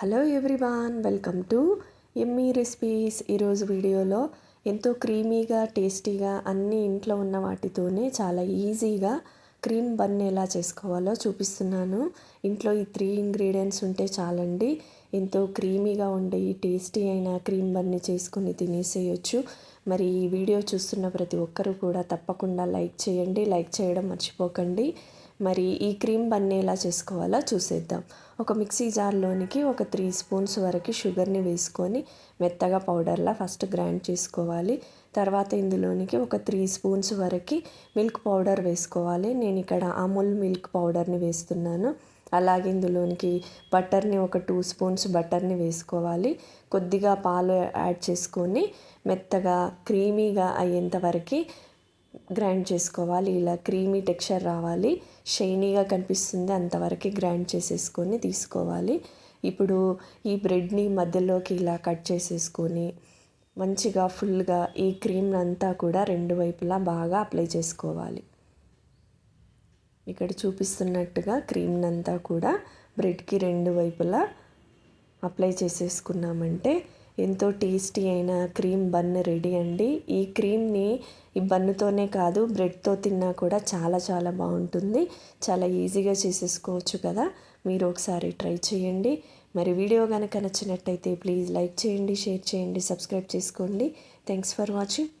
Hello everyone welcome to Emmy recipes. ఈరోజు వీడియోలో ఎంతో క్రీమీగా టేస్టీగా అన్ని ఇంట్లో ఉన్న వాటితోనే చాలా ఈజీగా క్రీమ్ బన్ ఎలా చేసుకోవాలో చూపిస్తున్నాను. ఇంట్లో ఈ త్రీ ఇంగ్రీడియంట్స్ ఉంటే చాలండి. ఎంతో క్రీమీగా ఉండే ఈ టేస్టీ అయిన క్రీమ్ బన్ని చేసుకుని తినేసేయచ్చు. మరి ఈ వీడియో చూస్తున్న ప్రతి ఒక్కరూ కూడా తప్పకుండా లైక్ చేయండి. లైక్ చేయడం మర్చిపోకండి. మరి ఈ క్రీమ్ బన్నీ ఎలా చేసుకోవాలో చూసేద్దాం. ఒక మిక్సీ జార్లోనికి ఒక త్రీ స్పూన్స్ వరకు షుగర్ని వేసుకొని మెత్తగా పౌడర్లా ఫస్ట్ గ్రైండ్ చేసుకోవాలి. తర్వాత ఇందులోనికి ఒక త్రీ స్పూన్స్ వరకు మిల్క్ పౌడర్ వేసుకోవాలి. నేను ఇక్కడ అమూల్ మిల్క్ పౌడర్ని వేస్తున్నాను. అలాగే ఇందులోనికి బటర్ని ఒక టూ స్పూన్స్ బటర్ని వేసుకోవాలి. కొద్దిగా పాలు యాడ్ చేసుకొని మెత్తగా క్రీమీగా అయ్యేంత వరకు గ్రైండ్ చేసుకోవాలి. ఇలా క్రీమీ టెక్స్చర్ రావాలి. షైనీగా కనిపిస్తుంది. అంతవరకు గ్రైండ్ చేసేసుకొని తీసుకోవాలి. ఇప్పుడు ఈ బ్రెడ్ని మధ్యలోకి ఇలా కట్ చేసేసుకొని మంచిగా ఫుల్గా ఈ క్రీమ్ అంతా కూడా రెండు వైపులా బాగా అప్లై చేసుకోవాలి. ఇక్కడ చూపిస్తున్నట్టుగా క్రీమ్నంతా కూడా బ్రెడ్కి రెండు వైపులా అప్లై చేసేసుకున్నామంటే ఎంతో టేస్టీ అయిన క్రీమ్ బన్ రెడీ అండి. ఈ క్రీమ్ని ఈ బన్నుతోనే కాదు బ్రెడ్తో తిన్నా కూడా చాలా చాలా బాగుంటుంది. చాలా ఈజీగా చేసేసుకోవచ్చు కదా. మీరు ఒకసారి ట్రై చేయండి. మరి వీడియో కనుక నచ్చినట్టయితే ప్లీజ్ లైక్ చేయండి షేర్ చేయండి సబ్స్క్రైబ్ చేసుకోండి. Thanks for watching.